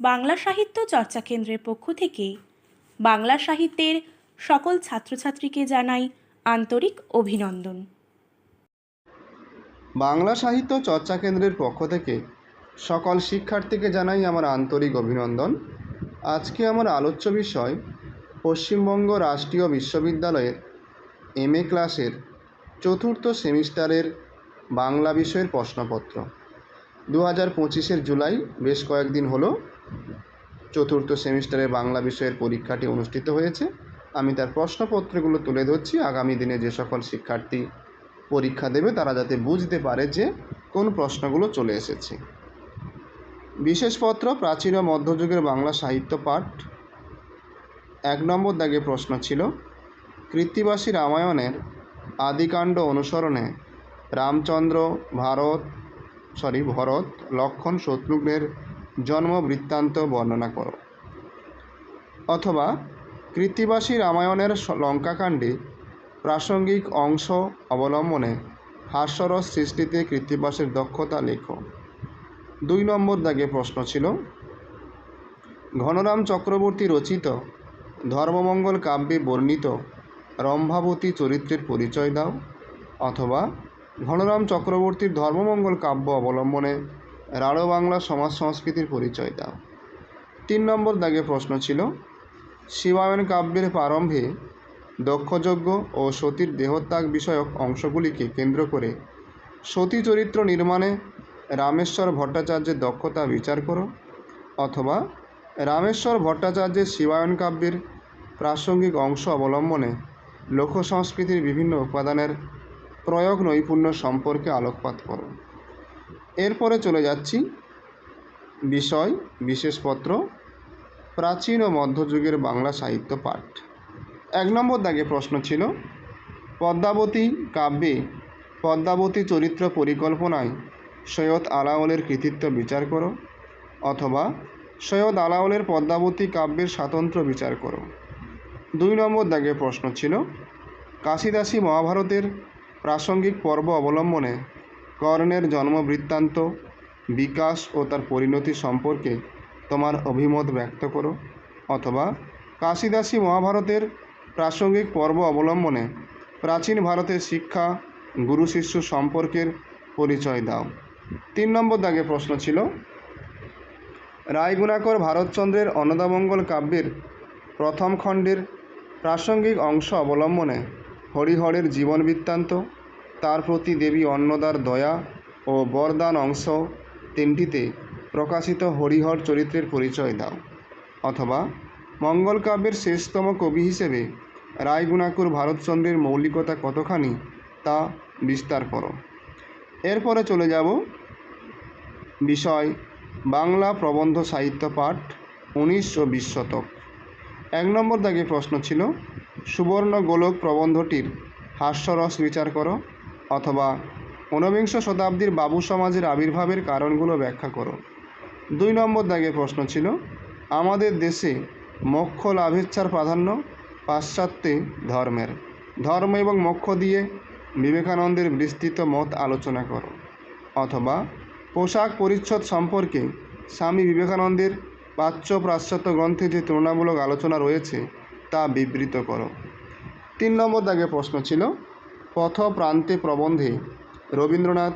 বাংলা সাহিত্য চর্চা কেন্দ্রের পক্ষ থেকে বাংলা সাহিত্যের সকল ছাত্রছাত্রীকে জানাই আন্তরিক অভিনন্দন। বাংলা সাহিত্য চর্চা কেন্দ্রের পক্ষ থেকে সকল শিক্ষার্থীকে জানাই আমার আন্তরিক অভিনন্দন। আজকে আমার আলোচ্য বিষয় পশ্চিমবঙ্গ রাষ্ট্রীয় বিশ্ববিদ্যালয়ের এম এ ক্লাসের চতুর্থ সেমিস্টারের বাংলা বিষয়ের প্রশ্নপত্র। দু হাজার পঁচিশের জুলাই, বেশ কয়েকদিন হলো চতুর্থ সেমিস্টারের বাংলা বিষয়ের পরীক্ষাটি অনুষ্ঠিত হয়েছে। আমি তার প্রশ্নপত্রগুলো তুলে ধরছি। আগামী দিনে যে সকল শিক্ষার্থী পরীক্ষা দেবে, তারা যাতে বুঝতে পারে যে কোন প্রশ্নগুলো চলে এসেছে। বিশেষপত্র প্রাচীন ও মধ্যযুগের বাংলা সাহিত্য পাঠ। এক নম্বর দাগে প্রশ্ন ছিল, কৃত্তিবাসী রামায়ণের আদিকাণ্ড অনুসরণে রামচন্দ্র, ভারত সরি ভরত, লক্ষণ শত্রুঘ্নের জন্ম, বৃত্তান্ত বর্ণনা করো। অথবা কৃত্তিবাসী রামায়ণের লঙ্কাকাণ্ডে প্রাসঙ্গিক অংশ অবলম্বনে হাস্যরস সৃষ্টিতে কৃত্তিবাসের দক্ষতা লেখো। দুই নম্বর দাগে প্রশ্ন ছিল, ঘনরাম চক্রবর্তী রচিত ধর্মমঙ্গল কাব্যে বর্ণিত রম্ভাবতী চরিত্রের পরিচয় দাও, অথবা ঘনরাম চক্রবর্তীর ধর্মমঙ্গল কাব্য অবলম্বনে রাঢ় বাংলা সমাজ সংস্কৃতির পরিচয় দাও। তিন নম্বর দাগে প্রশ্ন ছিল, শিবায়ন কাব্যের প্রারম্ভে দক্ষযজ্ঞ ও সতীর দেহত্যাগ বিষয়ক অংশগুলিকে কেন্দ্র করে সতী চরিত্র নির্মাণে রামেশ্বর ভট্টাচার্যের দক্ষতা বিচার করো অথবা রামেশ্বর ভট্টাচার্যের শিবায়ন কাব্যের প্রাসঙ্গিক অংশ অবলম্বনে লোক সংস্কৃতির বিভিন্ন উপাদানের প্রয়োগ নৈপুণ্য সম্পর্কে আলোকপাত করো। এরপরে চলে যাচ্ছি বিষয়, বিশেষপত্র, প্রাচীন ও মধ্যযুগের বাংলা সাহিত্য পাঠ। এক নম্বর দাগে প্রশ্ন ছিল, পদ্মাবতী কাব্যে পদ্মাবতী চরিত্র পরিকল্পনায় সৈয়দ আলাওলের কৃতিত্ব বিচার করো অথবা সৈয়দ আলাওলের পদ্মাবতী কাব্যের স্বাতন্ত্র্য বিচার করো। দুই নম্বর দাগে প্রশ্ন ছিল, কাশিদাসী মহাভারতের প্রাসঙ্গিক পর্ব অবলম্বনে কর্ণের জন্ম বৃত্তান্ত বিকাশ ও তার পরিণতি সম্পর্কে তোমার অভিমত ব্যক্ত করো, অথবা কাশিদাসী মহাভারতের প্রাসঙ্গিক পর্ব অবলম্বনে প্রাচীন ভারতের শিক্ষা, গুরু শিষ্য সম্পর্কের পরিচয় দাও। তিন নম্বর দাগে প্রশ্ন ছিল, রায়গুণাকর ভারতচন্দ্রের অন্নদামঙ্গল কাব্যের প্রথম খণ্ডের প্রাসঙ্গিক অংশ অবলম্বনে হরিহরের জীবন বৃত্তান্ত তার প্রতি দেবী অন্নদার দয়া ও বরদান অংশ তিনটিতে প্রকাশিত হরিহর চরিত্রের পরিচয় দাও। অথবা মঙ্গলকাব্যের শেষতম কবি হিসেবে রায়গুণাকুর ভারতচন্দ্রের মৌলিকতা কতখানি তা বিস্তার করো। এরপরে চলে যাব বিষয় বাংলা প্রবন্ধ সাহিত্য পাঠ উনিশ ও বিশ শতক। এক নম্বর দাগে প্রশ্ন ছিল, সুবর্ণ গোলক প্রবন্ধটির হাস্যরস বিচার করো। অথবা ঊনবিংশ শতাব্দীর বাবু সমাজের আবির্ভাবের কারণগুলো ব্যাখ্যা করো। দুই নম্বর দাগে প্রশ্ন ছিল, আমাদের দেশে মোক্ষ লাভেচ্ছার প্রাধান্য পাশ্চাত্যে ধর্মের। ধর্ম এবং মোক্ষ দিয়ে বিবেকানন্দের বিস্তৃত মত আলোচনা করো। অথবা, পোশাক পরিচ্ছদ সম্পর্কে স্বামী বিবেকানন্দের প্রাচ্য পাশ্চাত্য গ্রন্থে যে তুলনামূলক আলোচনা রয়েছে তা বিবৃত করো। তিন নম্বর দাগে প্রশ্ন ছিল পথ প্রান্তে প্রবন্ধে রবীন্দ্রনাথ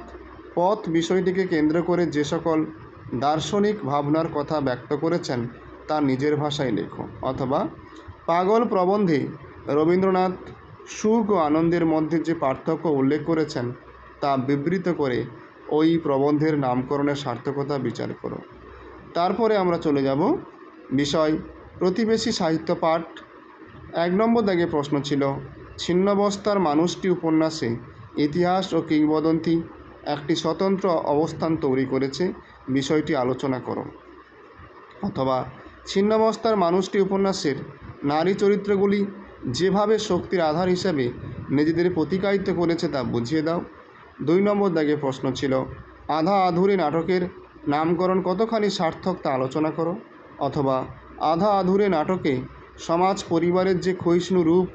পথ বিষয়টিকে কেন্দ্র করে যে সকল দার্শনিক ভাবনার কথা ব্যক্ত করেছেন, তা নিজের ভাষায় লেখো। অথবা পাগল প্রবন্ধে রবীন্দ্রনাথ সুখ ও আনন্দের মধ্যে যে পার্থক্য উল্লেখ করেছেন, তা বিবৃত করে ওই প্রবন্ধের নামকরণের সার্থকতা বিচার করো। তারপরে আমরা চলে যাব বিষয় প্রতিবেশী সাহিত্য পাঠ। এক নম্বর দাগে প্রশ্ন ছিল ছিন্নবস্তার মানুষটি উপন্যাসে ইতিহাস ও কিংবদন্তি একটি স্বতন্ত্র অবস্থান তৈরি করেছে, বিষয়টি আলোচনা করো। অথবা, ছিন্নবস্তার মানুষটি উপন্যাসের নারী চরিত্রগুলি যেভাবে শক্তির আধার হিসেবে নিজেদের প্রতিকায়িত করেছে তা বুঝিয়ে দাও। দুই নম্বর দাগে প্রশ্ন ছিল, আধা আধুরি নাটকের নামকরণ কতখানি সার্থক তা আলোচনা করো? অথবা, আধা আধুরে নাটকে সমাজ পরিবারের যে ক্ষয়িষ্ণু রূপ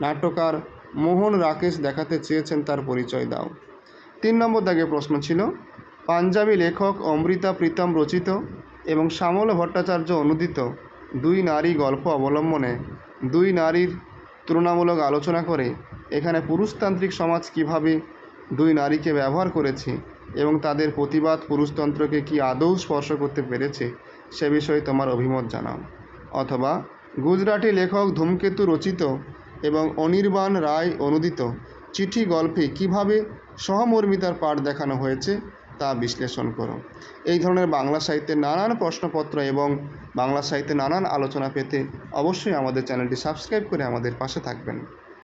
নাট্যকার মোহন রাকেশ দেখাতে চেয়েছেন তার পরিচয় দাও। তিন নম্বর দাগে প্রশ্ন ছিল, পাঞ্জাবি লেখক অমৃতা প্রীতম রচিত এবং শ্যামল ভট্টাচার্য অনুদিত দুই নারী গল্প অবলম্বনে দুই নারীর তুলনামূলক আলোচনা করে এখানে পুরুষতান্ত্রিক সমাজ কীভাবে দুই নারীকে ব্যবহার করেছে এবং তাদের প্রতিবাদ পুরুষতন্ত্রকে কি আদৌ স্পর্শ করতে পেরেছে সে বিষয়ে তোমার অভিমত জানাও। অথবা, গুজরাটি লেখক ধূমকেতু রচিত এবং অনির্বাণ রায় অনুদিত চিঠি গল্পে কীভাবে সহমর্মিতার পাঠ দেখানো হয়েছে তা বিশ্লেষণ করো। এই ধরনের বাংলা সাহিত্যে নানান প্রশ্নপত্র এবং বাংলা সাহিত্যে নানান আলোচনা পেতে অবশ্যই আমাদের চ্যানেলটি সাবস্ক্রাইব করে আমাদের পাশে থাকবেন।